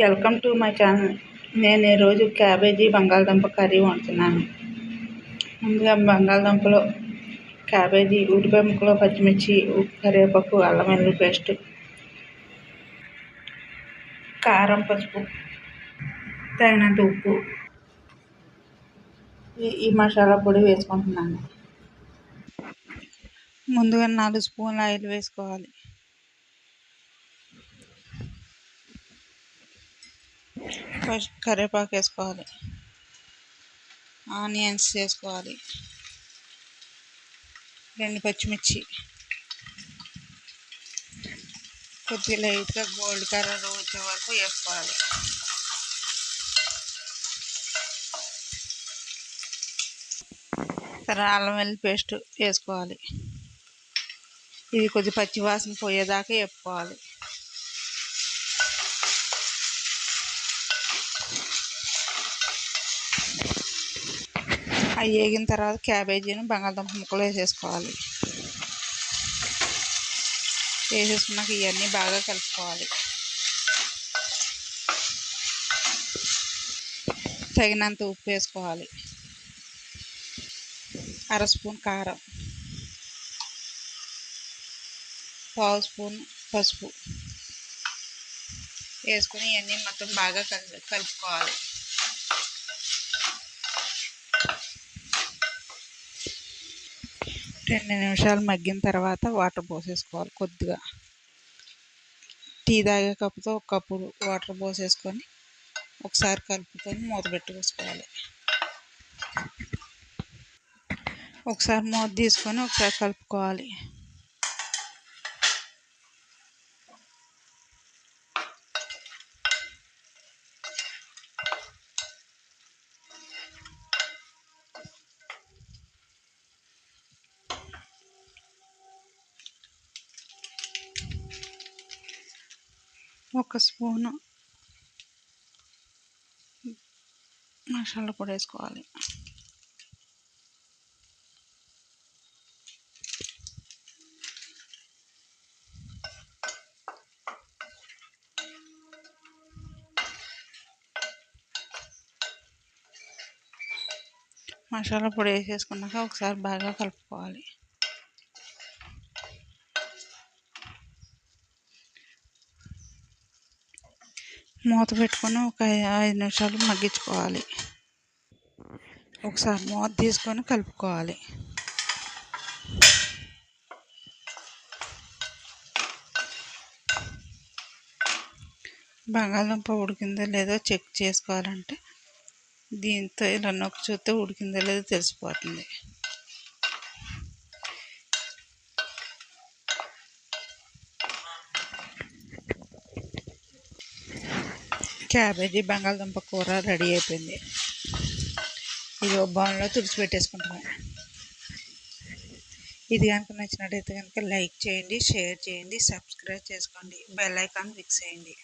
Welcome to my channel నేను ఈరోజు cabbage బంగాళదుంప కర్రీ వండుతున్నాను. ముందుగా బంగాళదుంపలు క్యాబేజీ ఉల్లిపాయ ముక్కలో పచ్చిమిర్చి కరివేపప్పు కరివేపాకు అల్లం వెల్లుల్లి పేస్ట్ కారం పసుపు తగినంత ఉప్పు ఈ మసాలా పొడి వేసుకుంటున్నాను. ముందుగా నాలుగు స్పూన్ల ఆయిల్ వేసుకోవాలి. ఫస్ట్ కరివేపాకు వేసుకోవాలి. ఆనియన్స్ వేసుకోవాలి. రెండు పచ్చిమిర్చి. కొద్దిగా లైట్గా గోల్డ్ కలర్ వచ్చే వరకు వేసుకోవాలి. తర్వాత అల్లం వెల్లి పేస్ట్ వేసుకోవాలి. ఇది కొద్ది పచ్చి వాసన పోయేదాకా వేపుకోవాలి. అవి వేగిన తర్వాత క్యాబేజీని బంగాళదుంప ముక్కలు వేసేసుకోవాలి. వేసేసుకున్నాక ఇవన్నీ బాగా కలుపుకోవాలి. తగినంత ఉప్పు వేసుకోవాలి. అర స్పూన్ కారం. పావు స్పూన్ పసుపు వేసుకుని ఇవన్నీ మొత్తం బాగా కలుపుకోవాలి. రెండు నిమిషాలు మగ్గిన తర్వాత వాటర్ పోసేసుకోవాలి కొద్దిగా. టీ తాగే కప్పుతో ఒక కప్పు వాటర్ పోసేసుకొని ఒకసారి కలుపుకొని మూత పెట్టుకోవాలి ఒకసారి మూత తీసుకొని ఒకసారి కలుపుకోవాలి. ఒక స్పూను మసాలా పొడి వేసుకోవాలి. మసాలా పొడి వేసేసుకున్నాక ఒకసారి బాగా కలుపుకోవాలి. మూత పెట్టుకొని ఒక ఐదు నిమిషాలు మగ్గించుకోవాలి. ఒకసారి మూత తీసుకొని కలుపుకోవాలి. బంగాళదుంప ఉడికిందో లేదో చెక్ చేసుకోవాలంటే దీంతో ఇలా నొక్కి చూస్తే ఉడికిందో లేదో తెలిసిపోతుంది. క్యాబేజీ బంగాళదుంప కూర రెడీ అయిపోయింది. ఇది ఒక బౌన్లో తుడిచిపెట్టేసుకుంటాము ఇది కనుక నచ్చినట్టయితే కనుక లైక్ చేయండి షేర్ చేయండి సబ్స్క్రైబ్ చేసుకోండి. బెల్ ఐకాన్ ఫిక్స్ చేయండి.